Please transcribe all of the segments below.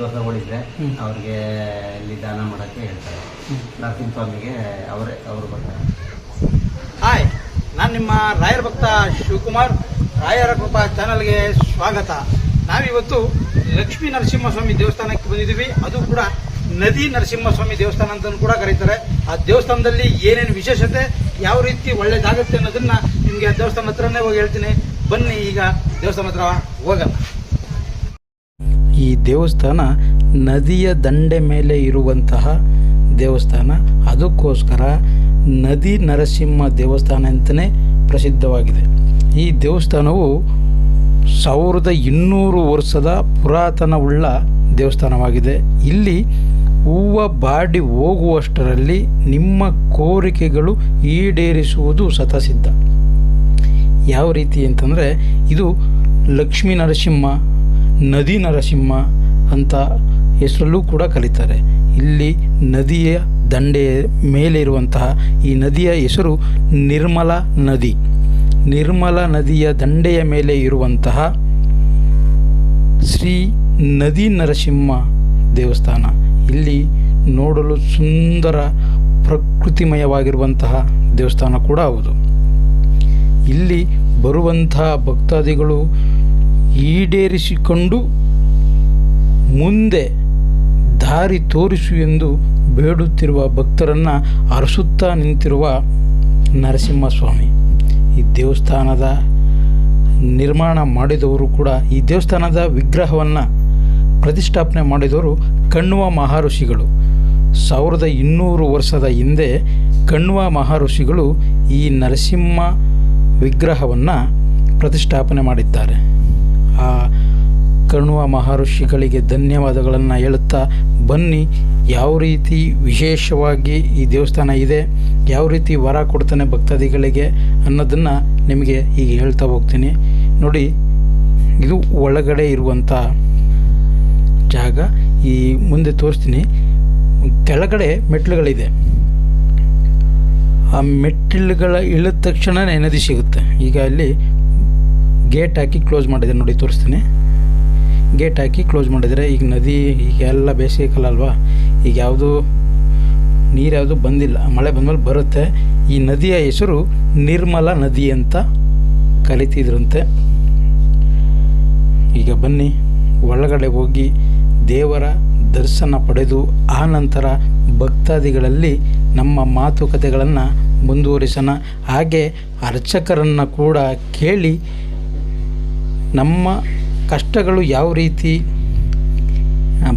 ದೋಷಗಳಿದ್ರೆ. ಅವ್ರಿಗೆ ಇಲ್ಲಿ ದಾನ ಮಾಡೋಕ್ಕೆ ಹೇಳ್ತಾರೆ. ನರಸಿಂಹ ಸ್ವಾಮಿಗೆ ಅವರೇ ಅವರು ಬರ್ತಾರೆ. ಹಾಯ್ ನಾನು ನಿಮ್ಮ ರಾಯರ ಭಕ್ತ ಶಿವಕುಮಾರ್. ರಾಯರ ಕೃಪಾ ಚಾನಲ್ಗೆ ಸ್ವಾಗತ. ನಾವಿವತ್ತು ಲಕ್ಷ್ಮೀ ನರಸಿಂಹಸ್ವಾಮಿ ದೇವಸ್ಥಾನಕ್ಕೆ ಬಂದಿದ್ದೀವಿ. ಅದು ಕೂಡ ನದಿ ನರಸಿಂಹಸ್ವಾಮಿ ದೇವಸ್ಥಾನ ಅಂತ ಕೂಡ ಕರೀತಾರೆ. ಆ ದೇವಸ್ಥಾನದಲ್ಲಿ ಏನೇನು ವಿಶೇಷತೆ ಯಾವ ರೀತಿ ಒಳ್ಳೇದಾಗುತ್ತೆ ಅನ್ನೋದನ್ನ ನಿಮಗೆ ದೇವಸ್ಥಾನ ಹತ್ರನೇ ಹೋಗಿ ಹೇಳ್ತೀನಿ. ಬನ್ನಿ ಈಗ ದೇವಸ್ಥಾನ ಹತ್ರ ಹೋಗೋಣ. ಈ ದೇವಸ್ಥಾನ ನದಿಯ ದಂಡೆ ಮೇಲೆ ಇರುವಂತಹ ದೇವಸ್ಥಾನ. ಅದಕ್ಕೋಸ್ಕರ ನದಿ ನರಸಿಂಹ ದೇವಸ್ಥಾನ ಅಂತಲೇ ಪ್ರಸಿದ್ಧವಾಗಿದೆ. ಈ ದೇವಸ್ಥಾನವು ಸಾವಿರದ ಇನ್ನೂರು ವರ್ಷದ ಪುರಾತನವುಳ್ಳ ದೇವಸ್ಥಾನವಾಗಿದೆ. ಇಲ್ಲಿ ಹೂವ ಬಾಡಿ ಹೋಗುವಷ್ಟರಲ್ಲಿ ನಿಮ್ಮ ಕೋರಿಕೆಗಳು ಈಡೇರಿಸುವುದು ಸತಸಿದ್ಧ ಯಾವ ರೀತಿ ಅಂತಂದರೆ ಇದು ಲಕ್ಷ್ಮೀ ನರಸಿಂಹ ನದಿ ನರಸಿಂಹ ಅಂತ ಹೆಸರಲ್ಲೂ ಕೂಡ ಕರೀತಾರೆ ಇಲ್ಲಿ ನದಿಯ ದಂಡೆಯ ಮೇಲೆ ಇರುವಂತಹ ಈ ನದಿಯ ಹೆಸರು ನಿರ್ಮಲ ನದಿ. ನಿರ್ಮಲ ನದಿಯ ದಂಡೆಯ ಮೇಲೆ ಇರುವಂತಹ ಶ್ರೀ ನದಿ ನರಸಿಂಹ ದೇವಸ್ಥಾನ. ಇಲ್ಲಿ ನೋಡಲು ಸುಂದರ ಪ್ರಕೃತಿಮಯವಾಗಿರುವಂತಹ ದೇವಸ್ಥಾನ ಕೂಡ ಹೌದು. ಇಲ್ಲಿ ಬರುವಂತಹ ಭಕ್ತಾದಿಗಳು ಈಡೇರಿಸಿಕೊಂಡು ಮುಂದೆ ದಾರಿ ತೋರಿಸು ಎಂದು ಬೇಡುತ್ತಿರುವ ಭಕ್ತರನ್ನು ಅರಸುತ್ತಾ ನಿಂತಿರುವ ನರಸಿಂಹಸ್ವಾಮಿ. ಈ ದೇವಸ್ಥಾನದ ನಿರ್ಮಾಣ ಮಾಡಿದವರು ಕೂಡ ಈ ದೇವಸ್ಥಾನದ ವಿಗ್ರಹವನ್ನು ಪ್ರತಿಷ್ಠಾಪನೆ ಮಾಡಿದವರು ಕಣ್ವ ಮಹರ್ಷಿಗಳು. ಸಾವಿರದ ಇನ್ನೂರು ವರ್ಷದ ಹಿಂದೆ ಕಣ್ವ ಮಹಾಋಷಿಗಳು ಈ ನರಸಿಂಹ ವಿಗ್ರಹವನ್ನು ಪ್ರತಿಷ್ಠಾಪನೆ ಮಾಡಿದ್ದಾರೆ. ಆ ಕರ್ಣುವ ಮಹರ್ಷಿಗಳಿಗೆ ಧನ್ಯವಾದಗಳನ್ನು ಹೇಳುತ್ತಾ ಬನ್ನಿ, ಯಾವ ರೀತಿ ವಿಶೇಷವಾಗಿ ಈ ದೇವಸ್ಥಾನ ಇದೆ, ಯಾವ ರೀತಿ ವರ ಕೊಡ್ತಾನೆ ಭಕ್ತಾದಿಗಳಿಗೆ ಅನ್ನೋದನ್ನು ನಿಮಗೆ ಈಗ ಹೇಳ್ತಾ ಹೋಗ್ತೀನಿ. ನೋಡಿ, ಇದು ಒಳಗಡೆ ಇರುವಂಥ ಜಾಗ. ಈ ಮುಂದೆ ತೋರಿಸ್ತೀನಿ. ಕೆಳಗಡೆ ಮೆಟ್ಲುಗಳಿದೆ ಆ ಮೆಟ್ಟಿಲುಗಳ ಇಳಿದ ತಕ್ಷಣನೇ ನದಿ ಸಿಗುತ್ತೆ. ಈಗ ಅಲ್ಲಿ ಗೇಟ್ ಹಾಕಿ ಕ್ಲೋಸ್ ಮಾಡಿದೆ ನೋಡಿ, ತೋರಿಸ್ತೀನಿ. ಗೇಟ್ ಹಾಕಿ ಕ್ಲೋಸ್ ಮಾಡಿದರೆ ಈಗ ನದಿ, ಈಗ ಎಲ್ಲ ಬೇಸಿಗೆ ಕಾಲ ಅಲ್ವಾ? ಈಗ ಯಾವುದು ನೀರು ಯಾವುದು ಬಂದಿಲ್ಲ. ಮಳೆ ಬಂದಮೇಲೆ ಬರುತ್ತೆ. ಈ ನದಿಯ ಹೆಸರು ನಿರ್ಮಲ ನದಿ ಅಂತ ಕರಿತಿದ್ರಂತೆ ಈಗ ಬನ್ನಿ, ಒಳಗಡೆ ಹೋಗಿ ದೇವರ ದರ್ಶನ ಪಡೆದು ಆ ನಂತರ ಭಕ್ತಾದಿಗಳಲ್ಲಿ ನಮ್ಮ ಮಾತುಕತೆಗಳನ್ನು ಮುಂದುವರಿಸೋಣ. ಹಾಗೆ ಅರ್ಚಕರನ್ನು ಕೂಡ ಕೇಳಿ ನಮ್ಮ ಕಷ್ಟಗಳು ಯಾವ ರೀತಿ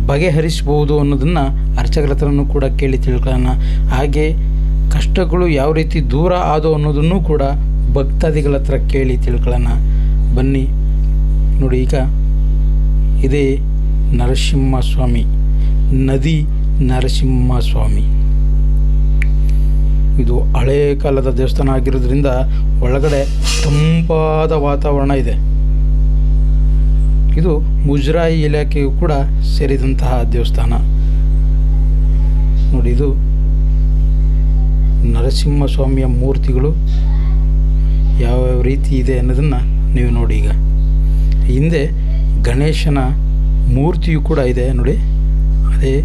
ಬಗೆಹರಿಸ್ಬೋದು ಅನ್ನೋದನ್ನು ಅರ್ಚಕರ ಹತ್ರನೂ ಕೂಡ ಕೇಳಿ ತಿಳ್ಕೊಳ್ಳೋಣ. ಹಾಗೆ ಕಷ್ಟಗಳು ಯಾವ ರೀತಿ ದೂರ ಆದು ಅನ್ನೋದನ್ನು ಕೂಡ ಭಕ್ತಾದಿಗಳ ಹತ್ರ ಕೇಳಿ ತಿಳ್ಕೊಳ್ಳೋಣ. ಬನ್ನಿ, ನೋಡಿ ಈಗ ಇದೇ ನರಸಿಂಹಸ್ವಾಮಿ, ನದಿ ನರಸಿಂಹಸ್ವಾಮಿ. ಇದು ಹಳೇ ಕಾಲದ ದೇವಸ್ಥಾನ ಆಗಿರೋದ್ರಿಂದ ಒಳಗಡೆ ತಂಪಾದ ವಾತಾವರಣ ಇದೆ. ಇದು ಮುಜರಾಯಿ ಇಲಾಖೆಯು ಕೂಡ ಸೇರಿದಂತಹ ದೇವಸ್ಥಾನ. ನೋಡಿ ಇದು ನರಸಿಂಹ ಸ್ವಾಮಿಯ ಮೂರ್ತಿಗಳು ಯಾವ್ಯಾವ ರೀತಿ ಇದೆ ಅನ್ನೋದನ್ನು ನೀವು ನೋಡಿ ಈಗ. ಹಿಂದೆ ಗಣೇಶನ ಮೂರ್ತಿಯು ಕೂಡ ಇದೆ ನೋಡಿ. ಅದೇ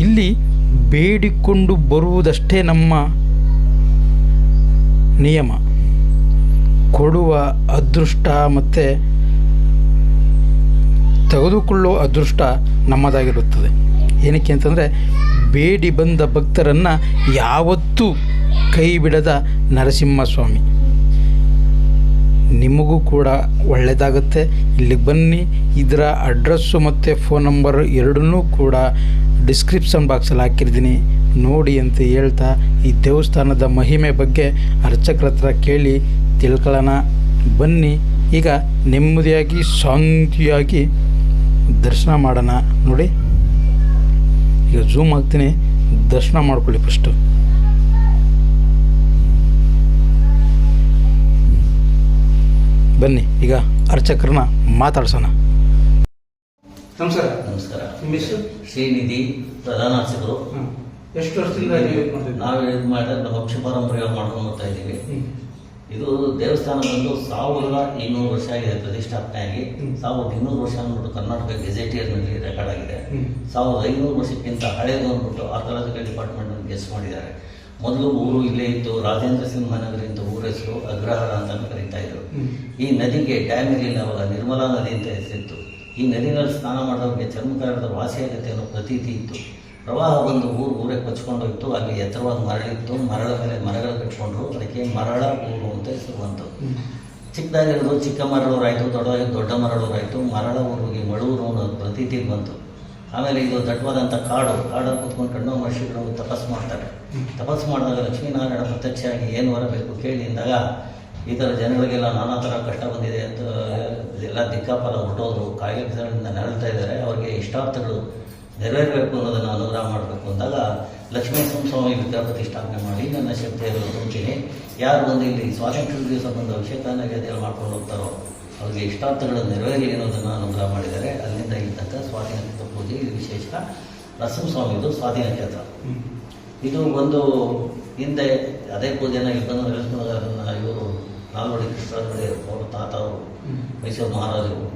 ಇಲ್ಲಿ ಬೇಡಿಕೊಂಡು ಬರುವುದಷ್ಟೇ ನಮ್ಮ ನಿಯಮ. ಕೊಡುವ ಅದೃಷ್ಟ ಮತ್ತು ತೆಗೆದುಕೊಳ್ಳುವ ಅದೃಷ್ಟ ನಮ್ಮದಾಗಿರುತ್ತದೆ. ಏನಕ್ಕೆ ಅಂತಂದರೆ, ಬೇಡಿ ಬಂದ ಭಕ್ತರನ್ನು ಯಾವತ್ತೂ ಕೈ ಬಿಡದ ನರಸಿಂಹಸ್ವಾಮಿ. ನಿಮಗೂ ಕೂಡ ಒಳ್ಳೆಯದಾಗುತ್ತೆ ಇಲ್ಲಿಗೆ ಬನ್ನಿ, ಇದರ ಅಡ್ರೆಸ್ಸು ಮತ್ತು ಫೋನ್ ನಂಬರ್ ಎರಡನ್ನೂ ಕೂಡ ಡಿಸ್ಕ್ರಿಪ್ಷನ್ ಬಾಕ್ಸಲ್ಲಿ ಹಾಕಿರ್ತೀನಿ. ನೋಡಿ ಅಂತ ಹೇಳ್ತಾ, ಈ ದೇವಸ್ಥಾನದ ಮಹಿಮೆ ಬಗ್ಗೆ ಅರ್ಚಕರ ಹತ್ರ ಕೇಳಿ ತಿಳ್ಕೊಳ್ಳೋಣ. ಬನ್ನಿ, ಈಗ ನೆಮ್ಮದಿಯಾಗಿ, ಶಾಂತಿಯಾಗಿ ದರ್ಶನ ಮಾಡೋಣ ನೋಡಿ. ಈಗ ಝೂಮ್ ಆಗ್ತೀನಿ ದರ್ಶನ ಮಾಡ್ಕೊಳ್ಳಿ ಫಸ್ಟು ಬನ್ನಿ ಈಗ ಅರ್ಚಕರನ್ನ ಮಾತಾಡ್ಸೋಣ. ನಮಸ್ಕಾರ. ನಮಸ್ಕಾರ. ನಿಮ್ಮ ಹೆಸರು? ಶ್ರೀನಿಧಿ ಪ್ರಧಾನ ಅರ್ಚಕರು. ಎಷ್ಟು ವರ್ಷದಿಂದ ನೀವು ಇದು ನಾವು ಇದು ಮಾಡಿದ್ರೆ ಪಕ್ಷ ಪಾರಂಪರ್ಯ ಮಾಡ್ಕೊಂಡು ಬರ್ತಾ ಇದ್ದೀವಿ. ಇದು ದೇವಸ್ಥಾನ ಬಂದು ಸಾವಿರದ ಇನ್ನೂರು ವರ್ಷ ಆಗಿದೆ ಪ್ರತಿಷ್ಠಾಪನೆ ಆಗಿ. ಸಾವಿರದ ಇನ್ನೂರು ವರ್ಷ ಅಂದ್ಬಿಟ್ಟು ಕರ್ನಾಟಕ ಗೆಜೆಟಿಯರ್ನಲ್ಲಿ ರೆಕಾರ್ಡ್ ಆಗಿದೆ. ಸಾವಿರದ ಐನೂರು ವರ್ಷಕ್ಕಿಂತ ಹಳೆಯದು ಅಂದ್ಬಿಟ್ಟು ಆರ್ಕಾಲಜಿಕಲ್ ಡಿಪಾರ್ಟ್ಮೆಂಟ್ ಗೆಸ್ ಮಾಡಿದ್ದಾರೆ. ಮೊದಲು ಊರು ಇಲ್ಲೇ ಇತ್ತು ರಾಜೇಂದ್ರ ಸಿಂಹ ಅಂತ ಊರ ಹೆಸರು ಅಗ್ರಹಾರ ಅಂತ ಕರೀತಾ ಇದ್ರು. ಈ ನದಿಗೆ ಡ್ಯಾಮ್ ಇರಲಿಲ್ಲ ಅವಾಗ ನಿರ್ಮಲಾ ನದಿ ಅಂತ ಹೆಸರಿತ್ತು. ಈ ನದಿನಲ್ಲಿ ಸ್ನಾನ ಮಾಡೋರಿಗೆ ಚರ್ಮಕಾರದ ವಾಸಿಯಾಗುತ್ತೆ ಅನ್ನೋ ಪ್ರತೀತಿ ಇತ್ತು. ಪ್ರವಾಹ ಬಂದು ಊರು ಊರೇ ಕೊಚ್ಕೊಂಡೋಯ್ತು ಅಲ್ಲಿ ಎತ್ತರವಾದ ಮರಳಿತ್ತು, ಮರಳ ಮೇಲೆ ಮರಗಳು ಕಟ್ಕೊಂಡ್ರು ಅದಕ್ಕೆ ಮರಳ ಊರು ಅಂತ ಹೆಸರು ಬಂತು. ಚಿಕ್ಕದಾಗಿರೋದು ಚಿಕ್ಕ ಮರಳೂರಾಯಿತು, ದೊಡ್ಡದಾಗಿ ದೊಡ್ಡ ಮರಳೂರಾಯಿತು, ಮರಳ ಊರಿಗೆ ಮಳೂರು ಅನ್ನೋ ಪ್ರತೀತಿ ಬಂತು ಆಮೇಲೆ ಇದು ದಟ್ಟವಾದಂಥ ಕಾಡು, ಕಾಡಲ್ಲಿ ಕೂತ್ಕೊಂಡು ಕಣ್ಣು ಮಹರ್ಷಿಗಳು ತಪಸ್ಸು ಮಾಡ್ತಾರೆ ತಪಸ್ಸು ಮಾಡಿದಾಗ ಲಕ್ಷ್ಮೀನಾರಾಯಣ ಪ್ರತ್ಯಕ್ಷವಾಗಿ ಏನು ಬರಬೇಕು ಕೇಳಿ ಅಂದಾಗ ಈ ಥರ ಜನಗಳಿಗೆಲ್ಲ ನಾನಾ ಥರ ಕಷ್ಟ ಬಂದಿದೆ ಅಂತ ಎಲ್ಲ ದಿಕ್ಕಾಪಾಲ ಹೊರಟೋದ್ರು ಕಾಯಿಲೆಗಳಿಂದ ನರಳ್ತಾ ಇದ್ದಾರೆ, ಅವರಿಗೆ ಇಷ್ಟಾರ್ಥಗಳು ನೆರವೇರಬೇಕು ಅನ್ನೋದನ್ನು ಅನುಗ್ರಹ ಮಾಡಬೇಕು ಅಂದಾಗ ಲಕ್ಷ್ಮೀ ಸ್ವಾಮಿ ವಿಗ್ರಹ ಪ್ರತಿಷ್ಠಾಪನೆ ಮಾಡಿ ನನ್ನ ಶಕ್ತಿಯನ್ನು ತುಂಬ್ತೀನಿ ಯಾರು ಬಂದು ಇಲ್ಲಿ ಸ್ವಾತಂತ್ರ್ಯ ದಿವಸ ಬಂದು ಅಭಿಷೇಕ ನೈವೇದ್ಯ ಮಾಡ್ಕೊಂಡು ಹೋಗ್ತಾರೋ ಅವರಿಗೆ ಇಷ್ಟಾರ್ಥಗಳು ನೆರವೇರಲಿ ಅನ್ನೋದನ್ನು ಅನುಗ್ರಹ ಮಾಡಿದ್ದಾರೆ. ಅಲ್ಲಿಂದ ಇಲ್ಲಿ ತನಕ ಸ್ವಾಧೀನ ಕ್ಷೇತ್ರ ಪೂಜೆ ಇದು ವಿಶೇಷ. ನರಸಿಂಹಸ್ವಾಮಿದು ಸ್ವಾಧೀನ ಕ್ಷೇತ್ರ ಇದು ಒಂದು ಹಿಂದೆ ಅದೇ ಪೂಜೆನ ಇಲ್ಲಿ ಬಂದು ಇವರು ನಾಲ್ವಡಿ ಕೃಷ್ಣ ಅವರು ತಾತ ಅವರು ಮೈಸೂರು ಮಹಾರಾಜರು.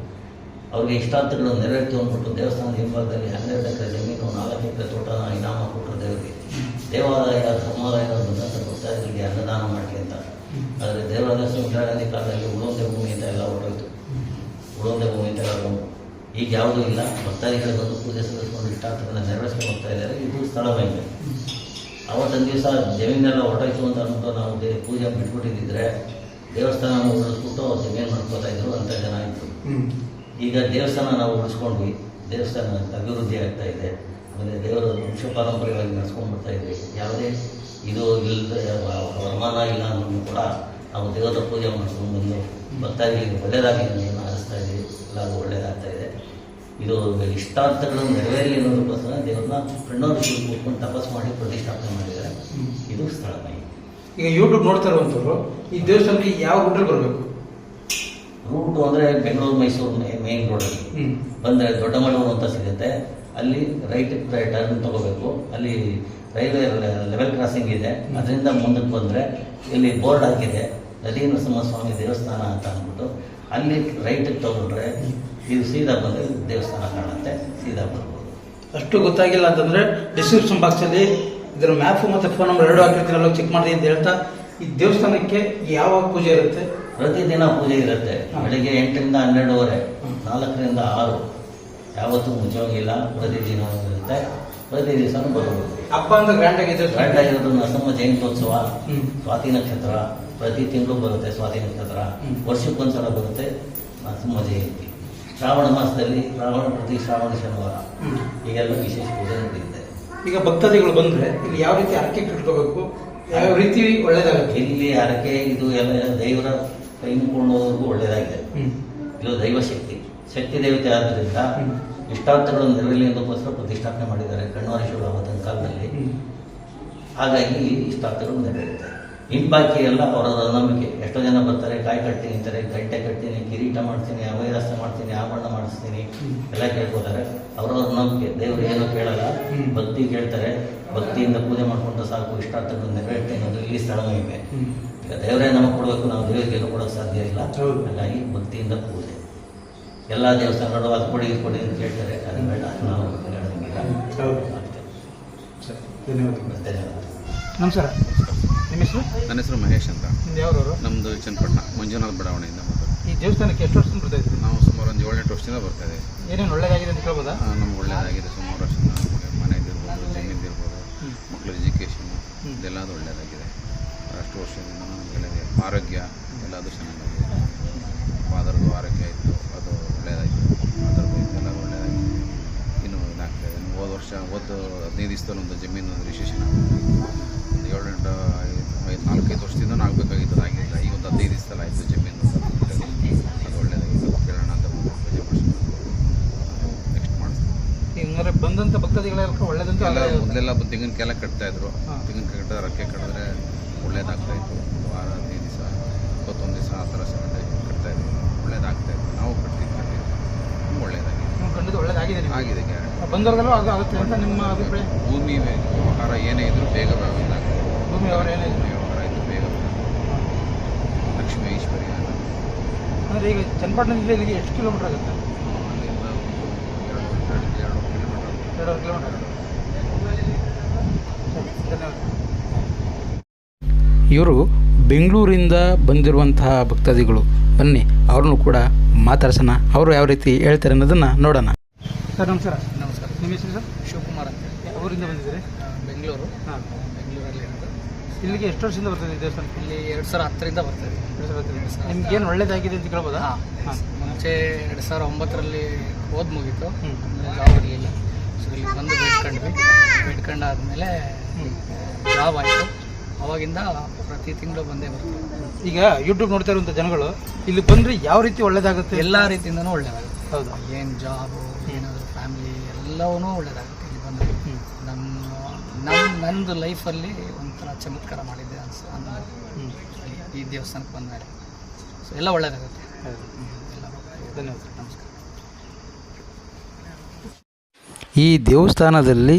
ಅವ್ರಿಗೆ ಇಷ್ಟಾರ್ಥಗಳು ನೆರವೇರ್ತು ಅಂದ್ಬಿಟ್ಟು ದೇವಸ್ಥಾನದ ಹಿಂಭಾಗದಲ್ಲಿ ಹನ್ನೆರಡು ಎಕರೆ ಜಮೀನು, ನಾಲ್ಕು ಎಕರೆ ತೋಟ, ಇನಾಮ ಕೊಟ್ಟರು ದೇವರಿಗೆ. ದೇವಾಲಯ ಧರ್ಮಾಲಯ ಬಂದಂಥ ಭಕ್ತಾದಿಗಳಿಗೆ ಅನ್ನದಾನ ಮಾಡಲಿ ಅಂತ. ಆದರೆ ದೇವರಾಜ ಗಾಂಧಿ ಕಾಲದಲ್ಲಿ ಉಳೋಂದೆ ಭೂಮಿ ಅಂತ ಎಲ್ಲ ಹೊರಟೋಯ್ತು. ಉಳೋಂದೆ ಭೂಮಿ ಅಂತ ಎಲ್ಲ ಈಗ ಯಾವುದೂ ಇಲ್ಲ. ಭಕ್ತಾದಿಗಳು ಬಂದು ಪೂಜೆ ಸಲ್ಲಿಸ್ಕೊಂಡು ಇಷ್ಟಾರ್ಥಗಳನ್ನ ನೆರವೇರಿಸ್ಕೊಂಡು ಹೋಗ್ತಾ ಇದ್ದಾರೆ. ಇದು ಸ್ಥಳವಾಗಿದೆ ಅವತ್ತೊಂದು ದಿವಸ ಜಮೀನೆಲ್ಲ ಹೊರಟೋಯ್ತು ಅಂತ ಅಂದ್ಬಿಟ್ಟು ನಾವು ಪೂಜೆ ಬಿಟ್ಬಿಟ್ಟಿದ್ದಿದ್ರೆ ದೇವಸ್ಥಾನ ಅವ್ರು ಜಮೀನು ಮಾಡ್ಕೋತಾ ಇದ್ರು ಅಂತ ಜನ ಇತ್ತು. ಈಗ ದೇವಸ್ಥಾನ ನಾವು ಉಳಿಸ್ಕೊಂಡ್ವಿ ದೇವಸ್ಥಾನ ಅಭಿವೃದ್ಧಿ ಆಗ್ತಾ ಇದೆ. ಆಮೇಲೆ ದೇವರ ವಂಶ ಪಾರಂಪರ್ಯವಾಗಿ ನಡೆಸ್ಕೊಂಡು ಬರ್ತಾ ಇದ್ವಿ. ಯಾವುದೇ ಇದು ಇಲ್ಲದೆ ವರಮಾನ ಇಲ್ಲ ಅನ್ನೋದು ಕೂಡ ನಾವು ದೇವರ ಪೂಜೆ ಮಾಡಿಸ್ಕೊಂಡು ಬಂದು ಭಕ್ತಾದಿಗಳಿಗೆ ಒಳ್ಳೆಯದಾಗಿ ಅನ್ನೋದನ್ನು ಆರಿಸ್ತಾ ಇದ್ದೀವಿ ಎಲ್ಲರಿಗೂ ಒಳ್ಳೆಯದಾಗ್ತಾ ಇದೆ. ಇದು ಇಷ್ಟಾರ್ಥಗಳನ್ನು ನೆರವೇರಲಿ ಅನ್ನೋದಕ್ಕೋಸ್ಕರ ದೇವ್ರನ್ನ ಕಣ್ಣೋರು ಕೂತ್ಕೊಂಡು ತಪಸ್ ಮಾಡಿ ಪ್ರತಿಷ್ಠಾಪನೆ ಮಾಡಿದ್ದಾರೆ. ಇದು ಸ್ಥಳ ಈಗ ಯೂಟ್ಯೂಬ್ ನೋಡ್ತಾ ಇರುವಂಥವ್ರು ಈ ದೇವಸ್ಥಾನಕ್ಕೆ ಯಾವ ರೂಟಲ್ಲಿ ಬರಬೇಕು? ರೂಟು ಅಂದರೆ ಬೆಂಗಳೂರು ಮೈಸೂರು ಮೇನ್ ರೋಡಲ್ಲಿ ಬಂದರೆ ದೊಡ್ಡಮಳೂರು ಅಂತ ಸಿಗುತ್ತೆ. ಅಲ್ಲಿ ರೈಟ್ ಟರ್ನ್ ತಗೋಬೇಕು. ಅಲ್ಲಿ ರೈಲ್ವೆ ಲೆವೆಲ್ ಕ್ರಾಸಿಂಗ್ ಇದೆ. ಅದರಿಂದ ಮುಂದಕ್ಕೆ ಬಂದರೆ ಇಲ್ಲಿ ಬೋರ್ಡ್ ಹಾಕಿದೆ. ನದಿ ನರಸಿಂಹಸ್ವಾಮಿ ದೇವಸ್ಥಾನ ಅಂತ ಅಂದ್ಬಿಟ್ಟು. ಅಲ್ಲಿ ರೈಟಿಗೆ ತಗೊಂಡ್ರೆ ಇದು ಸೀದಾ ಬಂದರೆ ದೇವಸ್ಥಾನ ಕಾಣುತ್ತೆ. ಸೀದಾ ಬರ್ಬೋದು. ಅಷ್ಟು ಗೊತ್ತಾಗಿಲ್ಲ ಅಂತಂದರೆ ಡಿಸ್ಕ್ರಿಪ್ಷನ್ ಬಾಕ್ಸಲ್ಲಿ ಇದರ ಮ್ಯಾಪು ಮತ್ತು ಫೋನ್ ನಂಬರ್ ಎರಡು ಹಾಕಿರ್ತೀನಲ್ಲ ಚೆಕ್ ಮಾಡಿದೆ ಅಂತ ಹೇಳ್ತಾ ಈ ದೇವಸ್ಥಾನಕ್ಕೆ ಯಾವಾಗ ಪೂಜೆ ಇರುತ್ತೆ? ಪ್ರತಿದಿನ ಪೂಜೆ ಇರುತ್ತೆ. ಬೆಳಿಗ್ಗೆ ಎಂಟರಿಂದ ಹನ್ನೆರಡುವರೆ. ನಾಲ್ಕರಿಂದ ಆರು. ಯಾವತ್ತೂ ಮುಚ್ಚೋಗಿಲ್ಲ. ಪ್ರತಿದಿನ ಇರುತ್ತೆ. ಪ್ರತಿ ದಿವಸನೂ ಬರ್ಬೋದು. ಹಬ್ಬ ಅಂದ್ರೆ ಗ್ರ್ಯಾಂಡ್ ಆಗಿದೆ ಗ್ರ್ಯಾಂಡ್ ಆಗಿರೋದು ನರಸಿಂಹ ಜಯಂತ್ಯೋತ್ಸವ ಸ್ವಾತಿ ನಕ್ಷತ್ರ. ಪ್ರತಿ ತಿಂಗಳು ಬರುತ್ತೆ ಸ್ವಾತಿ ನಕ್ಷತ್ರ. ವರ್ಷಕ್ಕೊಂದ್ಸಲ ಬರುತ್ತೆ ನರಸಿಂಹ ಜಯಂತಿ. ಶ್ರಾವಣ ಮಾಸದಲ್ಲಿ ಶ್ರಾವಣ ಪ್ರತಿ ಶ್ರಾವಣ ಶನಿವಾರ. ಈಗೆಲ್ಲ ವಿಶೇಷ ಪೂಜೆ ನಡೆಯುತ್ತೆ ಈಗ ಭಕ್ತಾದಿಗಳು ಬಂದ್ರೆ ಇಲ್ಲಿ ಯಾವ ರೀತಿ ಅರಕೆ ಕಟ್ಕೋಬೇಕು ಯಾವ ರೀತಿ ಒಳ್ಳೇದಾಗುತ್ತೆ? ಇಲ್ಲಿ ಅರಕೆ ಇದು ಎಲ್ಲ ದೇವರ ಕೈ ಮುಕ್ಕೊಂಡೋರ್ಗೂ ಒಳ್ಳೆಯದಾಗಿದೆ ಇದು ದೈವ ಶಕ್ತಿ. ಶಕ್ತಿ ದೇವತೆ ಆದ್ದರಿಂದ. ಇಷ್ಟಾರ್ಥಗಳನ್ನು ನೆರವೇರಲಿ ಎಂದಕ್ಕೋಸ್ಕರ ಪ್ರತಿಷ್ಠಾಪನೆ ಮಾಡಿದ್ದಾರೆ. ಕಣ್ವಾರೀಶ್ವರ ಅವತನ ಕಾಲದಲ್ಲಿ. ಹಾಗಾಗಿ ಇಷ್ಟಾರ್ಥಗಳು ನೆರವೇರುತ್ತೆ ಇಂಪಾಕಿ ಎಲ್ಲ ಅವರ ನಂಬಿಕೆ. ಎಷ್ಟೋ ಜನ ಬರ್ತಾರೆ ಕಾಯಿ ಕಟ್ತೀನಿ ಅಂತಾರೆ ಗಂಟೆ ಕಟ್ತೀನಿ ಕಿರೀಟ ಮಾಡ್ತೀನಿ ಅವೈರಾಸ್ತ ಮಾಡ್ತೀನಿ ಆಭರಣ ಮಾಡಿಸ್ತೀನಿ. ಎಲ್ಲ ಕೇಳ್ಕೊತಾರೆ ಅವರವ್ರ ನಂಬಿಕೆ. ದೇವರು ಏನು ಕೇಳಲ್ಲ. ಭಕ್ತಿ ಕೇಳ್ತಾರೆ. ಭಕ್ತಿಯಿಂದ ಪೂಜೆ ಮಾಡ್ಕೊಂಡ್ರೆ ಸಾಕು. ಇಷ್ಟಾರ್ಥಗಳು ನೆರವೇರುತ್ತೆ ಅನ್ನೋದು ಇಲ್ಲಿ ಸ್ಥಳ ಮಹಿಮೆ ಹ್ಮ್. ಈಗ ದೇವರೇ ನಮಗೆ ಕೊಡಬೇಕು ನಾವು ದೇವರಿಗೆ ಏನು ಕೊಡೋಕೆ ಸಾಧ್ಯ ಇಲ್ಲ. ಹಾಗಾಗಿ ಭಕ್ತಿಯಿಂದ ಪೂಜೆ ಎಲ್ಲ ದೇವಸ್ಥಾನಗಳು ಅದು ಕೊಡಿ ಇದು ಕೊಡಿ ಅಂತ ಹೇಳ್ತಾರೆ. ಅದು ಬೇಡ ನಾವು ಧನ್ಯವಾದಗಳು. ಧನ್ಯವಾದ ನಮಸ್ಕಾರ. ನಿಮ್ಮ ಹೆಸರು? ನನ್ನ ಹೆಸರು ಮಹೇಶ್ ಅಂತ. ನಿಮ್ದು ಯಾವ್ರವರು ನಮ್ಮದು ಚನ್ನಪಟ್ಟಣ ಮಂಜುನಾಥ ಬಡಾವಣೆಯಿಂದ ಈ ದೇವಸ್ಥಾನಕ್ಕೆ ಎಷ್ಟು ವರ್ಷದಿಂದ ಬರ್ತಾ ಇದ್ದೀವಿ ನಾವು ಸುಮಾರು ಒಂದು ಏಳೆಂಟು ವರ್ಷದಿಂದ ಬರ್ತಾ ಇದ್ದೀವಿ. ಏನೇನು ಒಳ್ಳೆಯದಾಗಿದೆ ಅಂತ ಹೇಳ್ಬೋದಾ? ನಮ್ಗೆ ಒಳ್ಳೆಯದಾಗಿದೆ ಸುಮಾರು ವರ್ಷದಿಂದ ನಮಗೆ ಮನೆದಿರ್ಬೋದು ಜಮೀನಿರ್ಬೋದು ಇದ್ದಿರ್ಬೋದು ಮಕ್ಕಳ ಎಜುಕೇಷನು ಇದೆಲ್ಲ ಅದು ಒಳ್ಳೆಯದಾಗಿದೆ ವರ್ಷದಿಂದ ನಮಗೆ ಆರೋಗ್ಯ ಎಲ್ಲದು ಚೆನ್ನಾಗಿದೆ. ಫಾದರ್ದು ಆರೋಗ್ಯ ಇತ್ತು ಅದು ಒಳ್ಳೆಯದಾಯಿತು ಅದರದ್ದು ಇದೆಲ್ಲ ಒಳ್ಳೆಯದಾಯಿತು ಇನ್ನು ಇದಾಗ್ತಾ ಇದೆ. ಹೋದ ವರ್ಷ ಹೋದ ಹದಿನೈದು ದಿವಸದಲ್ಲಿ ಒಂದು ಜಮೀನು ರಿಜಿಸ್ಟ್ರೇಷನ್ ಆಗಿತ್ತು. ಒಂದು ಏಳು ಎಂಟು ಐದು ನಾಲ್ಕೈದು ವರ್ಷದಿಂದ ಆಗಬೇಕಾಗಿತ್ತು ಆಗಿಲ್ಲ. ಈಗ ಒಂದು ಹದಿನೈದು ದಿವಸದಲ್ಲಿ ಆಯಿತು ಜಮೀನು. ಅದು ಒಳ್ಳೆಯದಾಗಿತ್ತು ಕೇಳೋಣ ಅಂತ ಪೂಜೆ ಮಾಡಿಸ್ಬೇಕು ನೆಕ್ಸ್ಟ್ ಮಾಡಿಸ್ತೀವಿ ಬಂದಂಥ ಭಕ್ತಾದಿಗಳೆಲ್ಲ ಒಳ್ಳೇದಂತ ಎಲ್ಲ ಮೊದಲೆಲ್ಲ ತೆಂಗಿನಕಾಯೆಲ್ಲ ಕಟ್ತಾ ಇದ್ರು ಹಾಂ. ತೆಂಗಿನಕಾಯಿ ಕಟ್ಟಿದ್ರೆ ರಕ್ಕೆ ಕಟ್ಟಿದ್ರೆ ಒಳ್ಳೇದಾಗ್ತಾ ಇತ್ತು ಒಂದು ವಾರ ಹದಿನೈದು ದಿವಸ ಇಪ್ಪತ್ತೊಂದು ದಿವಸ ಆ ಥರ ಸೆವೆಂಟೇ ಕಟ್ತಾ ಇದ್ವಿ ಒಳ್ಳೇದಾಗ್ತಾ ಇತ್ತು ನಾವು ಕಟ್ತಿದ್ದು ಕಟ್ಟಿದ್ದು ಒಳ್ಳೇದಾಗಿದೆ ನೀವು ಕಂಡಿದ್ದು ಒಳ್ಳೇದಾಗಿದೆ ನಿಮ್ಗೆ ಆಗಿದೆ ಬಂದವ್ರಿಗೆಲ್ಲ ಅದು ಆಗುತ್ತೆ ಅಂತ ನಿಮ್ಮ ಅಭಿಪ್ರಾಯ? ಭೂಮಿ ವ್ಯವಹಾರ ಏನೇ ಇದ್ರೂ ಬೇಗ ಭೂಮಿ ವ್ಯವಹಾರ ಏನೇ ಇದ್ರು. ವ್ಯವಹಾರ ಬೇಗ ಅಂದರೆ ಈಗ ಚನ್ನಪಟ್ಟಣದಿಂದ ಇಲ್ಲಿಗೆ ಎಷ್ಟು ಕಿಲೋಮೀಟರ್ ಆಗುತ್ತೆ? ಅಲ್ಲಿಂದ ಎರಡು ಎರಡು ಕಿಲೋಮೀಟರ್ ಕಿಲೋಮೀಟರ್ ಇವರು ಬೆಂಗಳೂರಿಂದ ಬಂದಿರುವಂತಹ ಭಕ್ತಾದಿಗಳು. ಬನ್ನಿ ಅವ್ರನ್ನೂ ಕೂಡ ಮಾತಾಡ್ಸೋಣ. ಅವರು ಯಾವ ರೀತಿ ಹೇಳ್ತಾರೆ ಅನ್ನೋದನ್ನು ನೋಡೋಣ. ಸರ್ ನಮಸ್ಕಾರ. ನಿಮ್ಮ ಹೆಸರು ಸರ್? ಶಿವಕುಮಾರ್ ಅಂತ ಹೇಳಿ. ಊರಿಂದ ಬಂದಿದ್ದೀರಿ? ಬೆಂಗಳೂರು. ಹಾಂ. ಬೆಂಗಳೂರಲ್ಲಿ ಇರೋದು. ಇಲ್ಲಿಗೆ ಎಷ್ಟು ವರ್ಷದಿಂದ ಬರ್ತದೆ ಸರ್ ಇಲ್ಲಿ ಎರಡು ಸಾವಿರ ಹತ್ತರಿಂದ ಬರ್ತಾ ಸರ್ ನಿಮ್ಗೆ ಏನು ಒಳ್ಳೇದಾಗಿದೆ ಅಂತ ಕೇಳ್ಬೋದಾ? ಹಾಂ ಮುಂಚೆ ಎರಡು ಸಾವಿರ ಒಂಬತ್ತರಲ್ಲಿ ಓದ್ ಮುಗೀತು. ಹ್ಞೂ ಜಾಬ್ ಇರಲಿಲ್ಲ ಸೊ ಇಲ್ಲಿ. ಬಂದು ಬೇಡ್ಕೊಂಡ್ವಿ. ಬೇಡ್ಕೊಂಡಾದ್ಮೇಲೆ ಜಾಬ್ ಆಯಿತು. ಅವಾಗಿಂದ ಪ್ರತಿ ತಿಂಗಳು ಬಂದೇ ಬರ್ತೀವಿ ಈಗ ಯೂಟ್ಯೂಬ್ ನೋಡ್ತಾ ಇರುವಂಥ ಜನಗಳು ಇಲ್ಲಿ ಬಂದರೆ ಯಾವ ರೀತಿ ಒಳ್ಳೇದಾಗುತ್ತೆ ಎಲ್ಲ ರೀತಿಯಿಂದನೂ ಒಳ್ಳೇದಾಗುತ್ತೆ. ಹೌದು. ಏನು ಜಾಬು ಎಲ್ಲವೂ ಒಳ್ಳೇದಾಗುತ್ತೆ. ಇಲ್ಲಿ ಬಂದರೆ ನಮ್ಮ ನಮ್ಮ ನಂದು ಲೈಫಲ್ಲಿ ಒಂಥರ ಚಮತ್ಕಾರ ಮಾಡಿದ್ದೆ ಅನ್ಸ ಅನ್ನೋ ಈ ದೇವಸ್ಥಾನಕ್ಕೆ ಬಂದಮೇಲೆ ಸೊ ಎಲ್ಲ ಒಳ್ಳೇದಾಗುತ್ತೆ. ಹೌದು ಎಲ್ಲ ಧನ್ಯವಾದ ನಮಸ್ಕಾರ. ಈ ದೇವಸ್ಥಾನದಲ್ಲಿ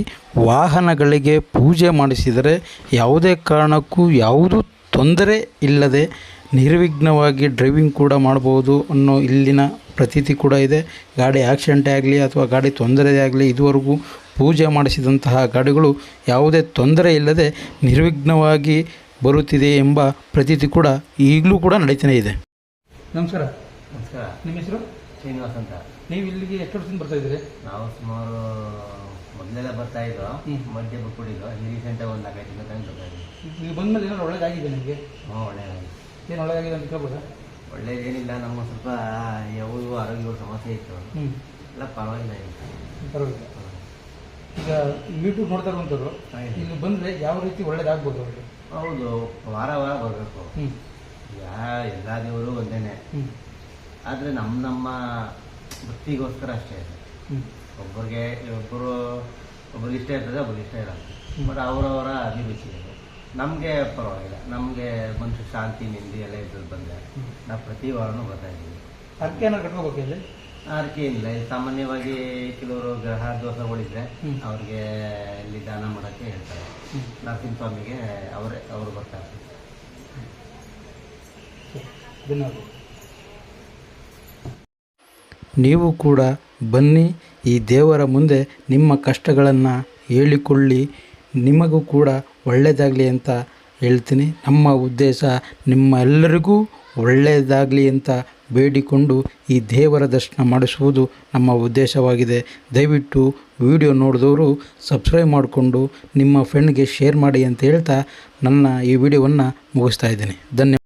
ವಾಹನಗಳಿಗೆ ಪೂಜೆ ಮಾಡಿಸಿದರೆ ಯಾವುದೇ ಕಾರಣಕ್ಕೂ ಯಾವುದೂ ತೊಂದರೆ ಇಲ್ಲದೆ ನಿರ್ವಿಘ್ನವಾಗಿ ಡ್ರೈವಿಂಗ್ ಕೂಡ ಮಾಡ್ಬೋದು ಅನ್ನೋ ಇಲ್ಲಿನ ಪ್ರತೀತಿ ಕೂಡ ಇದೆ. ಗಾಡಿ ಆಕ್ಸಿಡೆಂಟೇ ಆಗಲಿ ಅಥವಾ ಗಾಡಿ ತೊಂದರೆ ಆಗಲಿ ಇದುವರೆಗೂ ಪೂಜೆ ಮಾಡಿಸಿದಂತಹ ಗಾಡಿಗಳು ಯಾವುದೇ ತೊಂದರೆ ಇಲ್ಲದೆ ನಿರ್ವಿಘ್ನವಾಗಿ ಬರುತ್ತಿದೆ ಎಂಬ ಪ್ರತೀತಿ ಕೂಡ ಈಗಲೂ ಕೂಡ ನಡೀತಾನೆ ಇದೆ. ನಮಸ್ಕಾರ. ನಮಸ್ಕಾರ. ನಿಮ್ಮ ಹೆಸರು? ಶ್ರೀನಿವಾಸ್ ಅಂತ. ನೀವು ಇಲ್ಲಿಗೆ ಎಷ್ಟು ವರ್ಷದಿಂದ ಬರ್ತಾ ಇದ್ದೀರಿ? ನಾವು ಸುಮಾರು ಮೊದಲೆಲ್ಲ ಬರ್ತಾ ಇದ್ದೋ ಮಧ್ಯ ಬಿಟ್ಬಿಟ್ಟಿದ್ದೋ ಈ ರೀಸೆಂಟಾಗಿ ಒಂದು ನಾಲ್ಕೈದು ತಿಂಗಳ ತನಕ ಬರ್ತಾ ಇದ್ದೀವಿ. ಇಲ್ಲಿ ಬಂದ್ಮೇಲೆ ಏನಾದ್ರು ಒಳ್ಳೇದಾಗಿದೆ ನಿಮಗೆ? ಹ್ಞೂ ಒಳ್ಳೆಯದಾಗಿ ಏನು ಒಳ್ಳೇದಾಗಿದೆ ಅಂತ ಕೇಳ್ಬೋದಾ ಒಳ್ಳೇದೇನಿಲ್ಲ ನಮ್ಮ ಸ್ವಲ್ಪ ಯಾವುದು ಆರೋಗ್ಯ ಸಮಸ್ಯೆ ಇತ್ತು. ಹ್ಞೂ ಎಲ್ಲ ಪರವಾಗಿಲ್ಲ ಈಗ. ಪರವಾಗಿಲ್ಲ. ಈಗ ಯೂಟ್ಯೂಬ್ ನೋಡ್ತಾ ಇರುವಂಥವ್ರು ಇಲ್ಲಿ ಬಂದರೆ ಯಾವ ರೀತಿ ಒಳ್ಳೇದಾಗ್ಬೋದು ಅವ್ರಿಗೆ? ಹೌದು ವಾರ ವಾರ ಬರಬೇಕು. ಹ್ಞೂ ಯಾ ಎಲ್ಲ ದೇವರು ಒಂದೇನೆ. ಆದರೆ ನಮ್ಮ ನಮ್ಮ ವೃತ್ತಿಗೋಸ್ಕರ ಅಷ್ಟೇ ಇದೆ ಹ್ಞೂ ಒಬ್ಬರಿಗೆ ಒಬ್ಬರು ಒಬ್ರಿಗೆ ಇಷ್ಟ ಇರ್ತದೆ ಒಬ್ರಿಗೆ ಇಷ್ಟ ಇರಲ್ಲ. ಬಟ್ ಅವರವರ ಅಭಿರುಚಿ ಇದೆ ನಮಗೆ ಪರವಾಗಿಲ್ಲ. ನಮಗೆ ಮನುಷ್ಯ ಶಾಂತಿ ನಿಂದಿ ಎಲ್ಲ ಇದ್ರಲ್ಲಿ ಬಂದರೆ. ನಾವು ಪ್ರತಿ ವಾರನೂ ಬರ್ತಾ ಇದ್ದೀವಿ. ಅದಕ್ಕೆ ಏನಾರು ಕಟ್ಕೋಬೇಕು ಇಲ್ಲಿ? ಅದಕ್ಕೆ ಇಲ್ಲ. ಸಾಮಾನ್ಯವಾಗಿ ಕೆಲವರು ಗ್ರಹ ದೋಷಗಳಿದ್ರೆ. ಅವ್ರಿಗೆ ಇಲ್ಲಿ ದಾನ ಮಾಡೋಕ್ಕೆ ಹೇಳ್ತಾರೆ. ನರಸಿಂಹಸ್ವಾಮಿಗೆ ಅವರೇ ಅವರು ಬರ್ತಾರೆ. ನೀವು ಕೂಡ ಬನ್ನಿ ಈ ದೇವರ ಮುಂದೆ ನಿಮ್ಮ ಕಷ್ಟಗಳನ್ನು ಹೇಳಿಕೊಳ್ಳಿ. ನಿಮಗೂ ಕೂಡ ಒಳ್ಳೆಯದಾಗಲಿ ಅಂತ ಹೇಳ್ತೀನಿ. ನಮ್ಮ ಉದ್ದೇಶ ನಿಮ್ಮ ಎಲ್ಲರಿಗೂ ಒಳ್ಳೆಯದಾಗಲಿ ಅಂತ ಬೇಡಿಕೊಂಡು ಈ ದೇವರ ದರ್ಶನ ಮಾಡಿಸುವುದು ನಮ್ಮ ಉದ್ದೇಶವಾಗಿದೆ. ದಯವಿಟ್ಟು ವಿಡಿಯೋ ನೋಡಿದವರು ಸಬ್ಸ್ಕ್ರೈಬ್ ಮಾಡಿಕೊಂಡು ನಿಮ್ಮ ಫ್ರೆಂಡ್ಗೆ ಶೇರ್ ಮಾಡಿ ಅಂತ ಹೇಳ್ತಾ ನನ್ನ ಈ ವಿಡಿಯೋವನ್ನು ಮುಗಿಸ್ತಾ ಇದ್ದೀನಿ. ಧನ್ಯವಾದ.